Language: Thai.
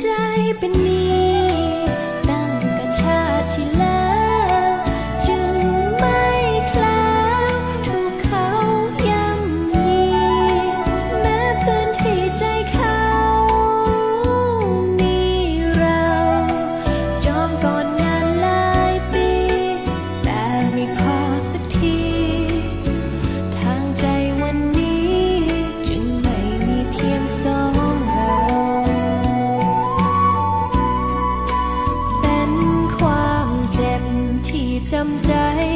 ใจเป็นนี้ จำใจ